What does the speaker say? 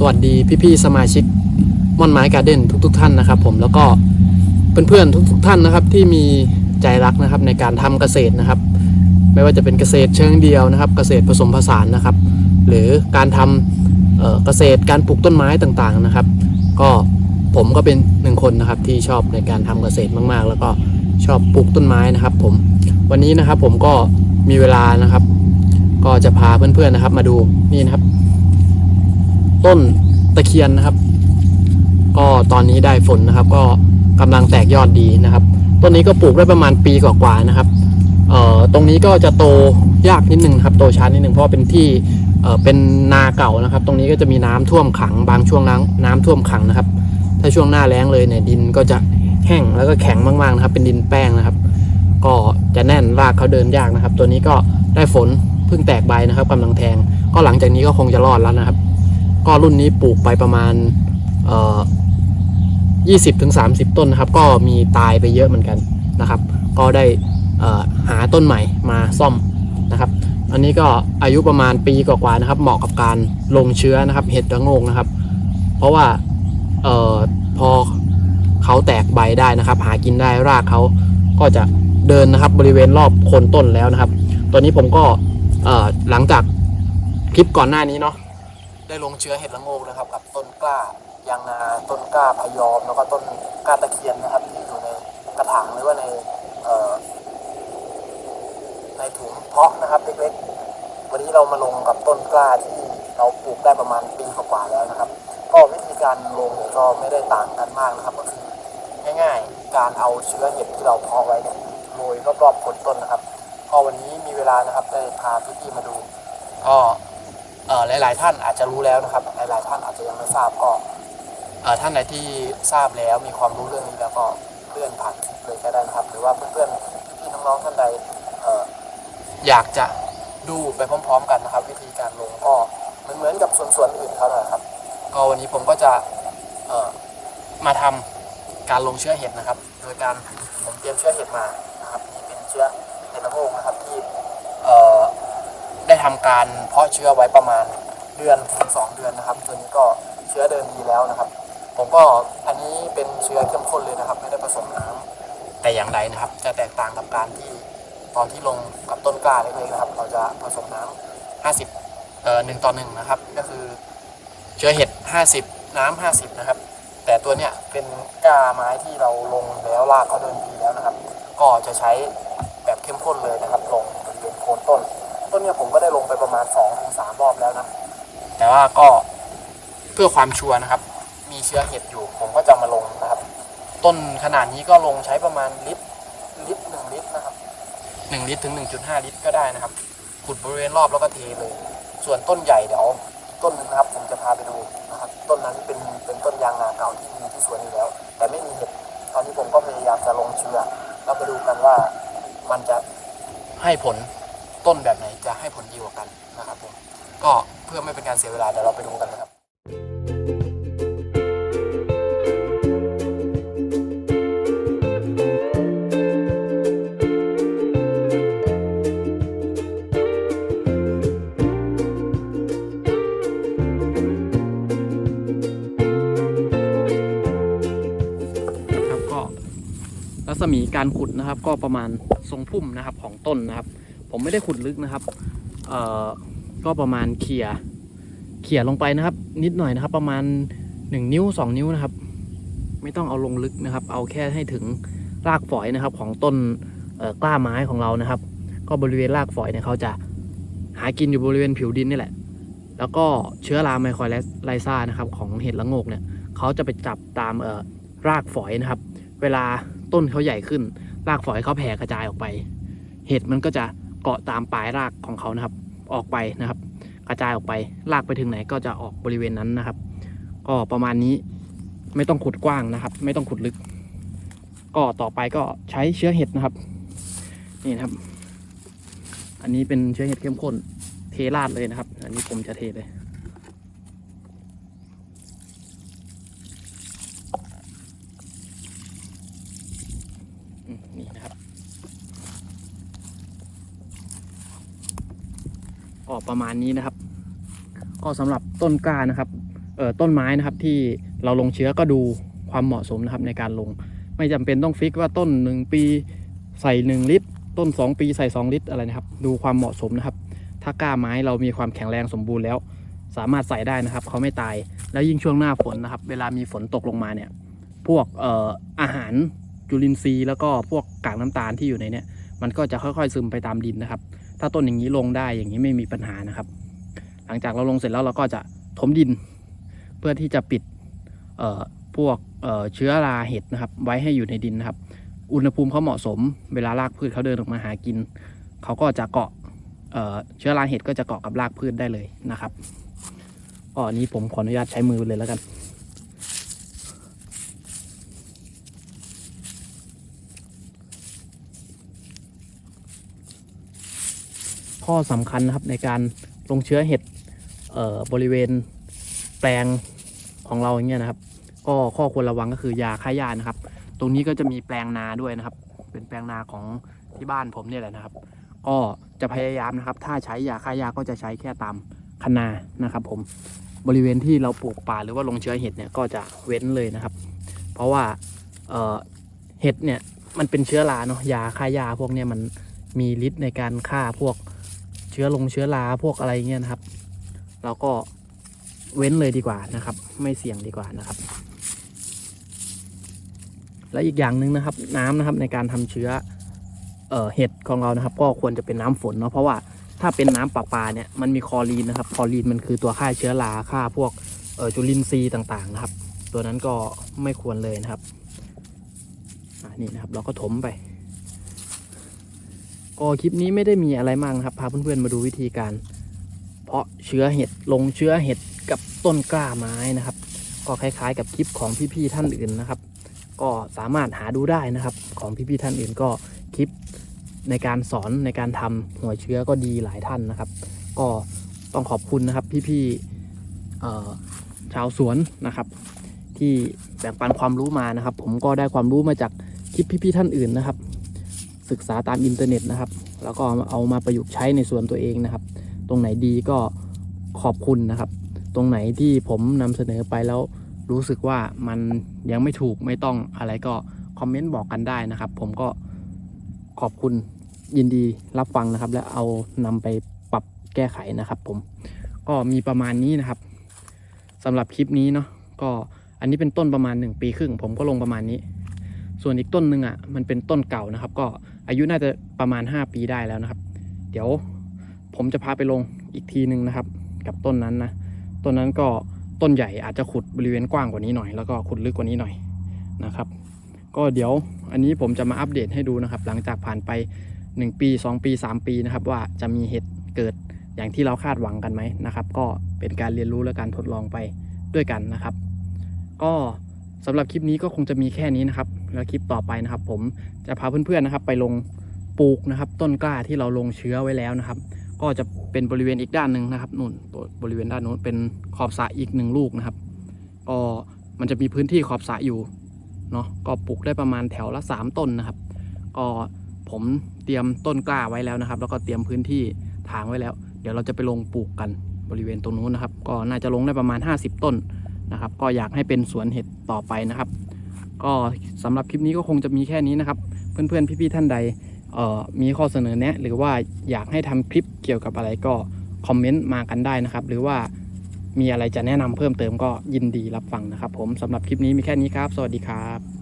สวัสดีพี่ๆสมาชิกม่อนไม้การ์เด้นทุก ๆ ท่านนะครับ ผมแล้วก็เพื่อนๆทุก ๆ ท่านนะครับ ที่มีใจรักนะครับในการทำเกษตรนะครับ ไม่ว่าจะเป็นเกษตรเชิงเดียวนะครับ เกษตรผสมผสานนะครับ หรือการทำเเกษตรการปลูกต้นไม้ต่างๆนะครับ ก็ผมก็เป็นหนึ่งคนนะครับที่ชอบในการทำเกษตรมากๆ แล้วก็ชอบปลูกต้นไม้นะครับ ผมวันนี้นะครับผมก็มีเวลานะครับ ก็จะพาเพื่อนๆนะครับ มาดูนี่นะครับ ต้นตะเคียนนะครับ ก็ตอนนี้ได้ฝนนะครับ ก็กำลังแตกยอดดีนะครับ ต้นนี้ก็ปลูกได้ประมาณปีกว่าๆนะครับเอ่อตรงนี้ก็จะโตยากนิดนึงครับ โตช้านิดนึงเพราะเป็นที่เอ่อเป็นนาเก่านะครับ ตรงนี้ก็จะมีน้ำท่วมขังบางช่วงน้ำน้ำท่วมขังนะครับ ถ้าช่วงหน้าแล้งเลยเนี่ยดินก็จะแห้งแล้วก็แข็งมากๆนะครับ เป็นดินแป้งนะครับ ก็จะแน่นรากเขาเดินยากนะครับ ตัวนี้ก็ได้ฝนเพิ่งแตกใบนะครับกำลังแทง ก็หลังจากนี้ก็คงจะรอดแล้วนะครับ ก็รุ่นนี้ปลูกไปประมาณเอ่อ20ถึง30ต้นนะครับ ก็มีตายไปเยอะเหมือนกันนะครับ ก็ได้หาต้นใหม่มาซ่อมนะครับ อันนี้ก็อายุประมาณปีกว่าๆนะครับ เหมาะกับการลงเชื้อนะครับ เห็ดระโงงนะครับ เพราะว่าเอ่อพอเขาแตกใบได้นะครับ หากินได้รากเขาก็จะเดินนะครับบริเวณรอบโคนต้นแล้วนะครับตัวนี้ผมก็หลังจากคลิปก่อนหน้านี้เนาะ ได้ลงเชื้อเห็ดละโงกนะครับ กับต้นกล้ายางนาต้นกล้าพยอมแล้วก็ต้นกล้าตะเคียนนะครับที่อยู่ในกระถางหรือว่าในเอ่อในถุงเพาะนะครับเล็กๆวันนี้เรามาลงกับต้นกล้าที่เราปลูกได้ประมาณปีกว่าแล้วนะครับ ก็วิธีการลงก็ไม่ได้ต่างกันมากนะครับ ก็คือง่ายๆ การเอาเชื้อเห็ดที่เราเพาะไว้เนี่ยโรยรอบๆโคนต้นนะครับก็วันนี้มีเวลานะครับได้พาพี่ๆมาดูก็เอ่อ หลาย ๆ ท่านอาจจะรู้แล้วนะครับ หลาย ๆ ท่านอาจจะยังไม่ทราบก็ท่านใดที่ทราบแล้วมีความรู้เรื่องนี้แล้วก็เลื่อนผ่านเลยก็ได้นะครับ หรือว่าเพื่อนๆพี่น้องๆท่านใดอยากจะดูไปพร้อม ๆ กันนะครับ วิธีการลงก็เหมือนเหมือนกับส่วนๆอื่นเขาหน่อยครับ ก็วันนี้ผมก็จะมาทำการลงเชื้อเห็ดนะครับ โดยการผมเตรียมเชื้อเห็ดมานะครับนี่เป็นเชื้อเห็ดละโงนะครับที่ ได้ทำการเพาะเชื้อไว้ประมาณเดือนถึงสองเดือนนะครับ ตัวนี้ก็เชื้อเดินดีแล้วนะครับ ผมก็อันนี้เป็นเชื้อเข้มข้นเลยนะครับ ไม่ได้ผสมน้ำแต่อย่างใดนะครับ จะแตกต่างกับการที่ตอนที่ลงกับต้นกล้าเล็กๆนะครับ เราจะผสมน้ำ50เอ่อหนึ่งต่อหนึ่งนะครับ ก็คือเชื้อเห็ด 50 น้ำ50 นะครับ แต่ตัวเนี้ยเป็นกล้าไม้ที่เราลงแล้วรากเขาเดินดีแล้วนะครับ ก็จะใช้แบบเข้มข้นเลยนะครับ ลงบริเวณโคนต้น ต้นเนี่ยผมก็ได้ลงไปประมาณ2องถึงสามรอบแล้วนะ แต่ว่าก็เพื่อความชัวร์นะครับ มีเชื้อเห็ดอยู่ ผมก็จะมาลงนะครับ ต้นขนาดนี้ก็ลงใช้ประมาณลิตรลิตรหนึ่งลิตรนะครับหนึ่งลิตรถึง1.5ลิตรก็ได้นะครับ ขุดบริเวณรอบแล้วก็เทเลย ส่วนต้นใหญ่เดี๋ยวต้นนึงนะครับผมจะพาไปดูนะครับ ต้นนั้นเป็นเป็นต้นยางนาเก่าที่มีที่สวนอยู่แล้ว แต่ไม่มีเห็ดตอนนี้ผมก็พยายามจะลงเชื้อเราไปดูกันว่ามันจะให้ผล ต้นแบบไหนจะให้ผลดีกว่ากันนะครับผมก็เพื่อไม่เป็นการเสียเวลาเดี๋ยวเราไปดูกันนะครับครับก็รัศมีการขุดนะครับก็ประมาณทรงพุ่มนะครับของต้นนะครับ ผมไม่ได้ขุดลึกนะครับ เอ่อ ก็ประมาณเขี่ยเขี่ยลงไปนะครับ นิดหน่อยนะครับ ประมาณ 1 นิ้ว 2 นิ้วนะครับ ไม่ต้องเอาลงลึกนะครับ เอาแค่ให้ถึงรากฝอยนะครับ ของต้นกล้าไม้ของเรานะครับ ก็บริเวณรากฝอยเนี่ยเขาจะหากินอยู่บริเวณผิวดินนี่แหละ แล้วก็เชื้อราไมโครไลซ่านะครับของเห็ดละงกเนี่ยเขาจะไปจับตามเอ่อรากฝอยนะครับ เวลาต้นเขาใหญ่ขึ้น รากฝอยเขาแผ่กระจายออกไป เห็ดมันก็จะ กาะตามปลายรากของเขานะครับ ออกไปนะครับ กระจายออกไปรากไปถึงไหนก็จะออกบริเวณนั้นนะครับ ก็ประมาณนี้ไม่ต้องขุดกว้างนะครับ ไม่ต้องขุดลึก ก็ต่อไปก็ใช้เชื้อเห็ดนะครับ นี่นะครับ อันนี้เป็นเชื้อเห็ดเข้มข้นเทราดเลยนะครับ อันนี้ผมจะเทเลย อืมนี่นะครับ ก็ ประมาณนี้นะครับ ก็สำหรับต้นกล้านะครับเอ่อต้นไม้นะครับที่เราลงเชื้อก็ดูความเหมาะสมนะครับในการลง ไม่จำเป็นต้องฟิกว่าต้น 1 ปีใส่ 1 ลิตร ต้น 2 ปีใส่ 2 ลิตรอะไรนะครับ ดูความเหมาะสมนะครับ ถ้ากล้าไม้เรามีความแข็งแรงสมบูรณ์แล้ว สามารถใส่ได้นะครับ เขาไม่ตายแล้วยิ่งช่วงหน้าฝนนะครับ เวลามีฝนตกลงมาเนี่ยพวกเอ่ออาหารจุลินทรีย์แล้วก็พวกกากน้ำตาลที่อยู่ในเนี่ยมันก็จะค่อยๆซึมไปตามดินนะครับ ถ้าต้นอย่างนี้ลงได้อย่างนี้ไม่มีปัญหานะครับ หลังจากเราลงเสร็จแล้วเราก็จะถมดิน เพื่อที่จะปิดพวกเเชื้อราเห็ดนะครับ ไว้ให้อยู่ในดินนะครับ อุณหภูมิเขาเหมาะสม เวลารากพืชเขาเดินออกมาหากินเขาก็จะเกาะเเชื้อราเห็ดก็จะเกาะกับรากพืชได้เลยนะครับก็อันนี้ผมขออนุญาตใช้มือเลยแล้วกัน ข้อสำคัญนะครับในการลงเชื้อเห็ดเอ่อบริเวณแปลงของเราอย่างเงี้ยนะครับ ก็ข้อควรระวังก็คือยาฆ่าหญ้านะครับ ตรงนี้ก็จะมีแปลงนาด้วยนะครับ เป็นแปลงนาของที่บ้านผมเนี่ยแหละนะครับ ก็จะพยายามนะครับ ถ้าใช้ยาฆ่าหญ้าก็จะใช้แค่ตามคะนานะครับ ผมบริเวณที่เราปลูกป่าหรือว่าลงเชื้อเห็ดเนี่ยก็จะเว้นเลยนะครับ เพราะว่าเอ่อเห็ดเนี่ยมันเป็นเชื้อราเนาะยาฆ่าหญ้าพวกเนี้ยมันมีฤทธิ์ในการฆ่าพวก ชื้อลงเชื้อราพวกอะไรเงี้ยนะครับ เราก็เว้นเลยดีกว่านะครับ ไม่เสี่ยงดีกว่านะครับ และอีกอย่างหนึ่งนะครับ น้ำนะครับในการทำเชื้อเอ่อเห็ดของเรานะครับ ก็ควรจะเป็นน้ำฝนเนาะเพราะว่าถ้าเป็นน้ำประปาเนี่ยมันมีคอรีนนะครับ คอรีนมันคือตัวฆ่าเชื้อราฆ่าพวกเอ่อจุลินทรีย์ต่างๆนะครับ ตัวนั้นก็ไม่ควรเลยนะครับนี่นะครับ เราก็ถมไป ก็คลิปนี้ไม่ได้มีอะไรมากนะครับ พาเพื่อนๆมาดูวิธีการ เพาะเชื้อเห็ดลงเชื้อเห็ดกับต้นกล้าไม้นะครับ ก็คล้ายๆ กับคลิปของพี่ๆท่านอื่นนะครับ ก็สามารถหาดูได้นะครับ ของพี่ๆท่านอื่นก็คลิปในการสอนในการทำหัวเชื้อก็ดีหลายท่านนะครับ ก็ต้องขอบคุณนะครับพี่ๆชาวสวนนะครับ ที่แบ่งปันความรู้มานะครับ ผมก็ได้ความรู้มาจากคลิปพี่ๆท่านอื่นนะครับ ศึกษาตามอินเทอร์เน็ตนะครับ แล้วก็เอามาประยุกต์ใช้ในส่วนตัวเองนะครับ ตรงไหนดีก็ขอบคุณนะครับ ตรงไหนที่ผมนำเสนอไปแล้วรู้สึกว่ามันยังไม่ถูกไม่ต้องอะไรก็คอมเมนต์บอกกันได้นะครับ ผมก็ขอบคุณยินดีรับฟังนะครับ และเอานำไปปรับแก้ไขนะครับผมก็มีประมาณนี้นะครับสำหรับคลิปนี้เนาะก็อันนี้เป็นต้นประมาณ 1 ปีครึ่ง ผมก็ลงประมาณนี้ ส่วนอีกต้นหนึ่งอะมันเป็นต้นเก่านะครับ ก็ อายุน่าจะประมาณ 5 ปีได้แล้วนะครับ เดี๋ยวผมจะพาไปลงอีกทีหนึ่งนะครับ กับต้นนั้นนะต้นนั้นก็ต้นใหญ่อาจจะขุดบริเวณกว้างกว่านี้หน่อย แล้วก็ขุดลึกกว่านี้หน่อยนะครับ ก็เดี๋ยวอันนี้ผมจะมาอัปเดตให้ดูนะครับ หลังจากผ่านไป 1 ปี 2 ปี 3 ปีนะครับ ว่าจะมีเห็ดเกิดอย่างที่เราคาดหวังกันไหมนะครับ ก็เป็นการเรียนรู้และการทดลองไปด้วยกันนะครับ ก็สำหรับคลิปนี้ก็คงจะมีแค่นี้นะครับ แล้วคลิปต่อไปนะครับ ผมจะพาเพื่อนๆนะครับ ไปลงปลูกนะครับ ต้นกล้าที่เราลงเชื้อไว้แล้วนะครับ ก็จะเป็นบริเวณอีกด้านหนึ่งนะครับนู่นตัวบริเวณด้านนู้นเป็นขอบสระอีกหนึ่งลูกนะครับ ก็มันจะมีพื้นที่ขอบสระอยู่เนาะก็ปลูกได้ประมาณแถวละสามต้นนะครับ ก็ผมเตรียมต้นกล้าไว้แล้วนะครับ แล้วก็เตรียมพื้นที่ถางไว้แล้ว เดี๋ยวเราจะไปลงปลูกกันบริเวณตรงนู้นนะครับ ก็น่าจะลงได้ประมาณ 50 ต้นนะครับ ก็อยากให้เป็นสวนเห็ดต่อไปนะครับ ก็สำหรับคลิปนี้ก็คงจะมีแค่นี้นะครับ เพื่อนๆ พี่ๆท่านใดมีข้อเสนอแนะ หรือว่าอยากให้ทำคลิปเกี่ยวกับอะไรก็คอมเมนต์มากันได้นะครับ หรือว่ามีอะไรจะแนะนำเพิ่มเติมก็ยินดีรับฟังนะครับ ผมสำหรับคลิปนี้มีแค่นี้ครับ สวัสดีครับ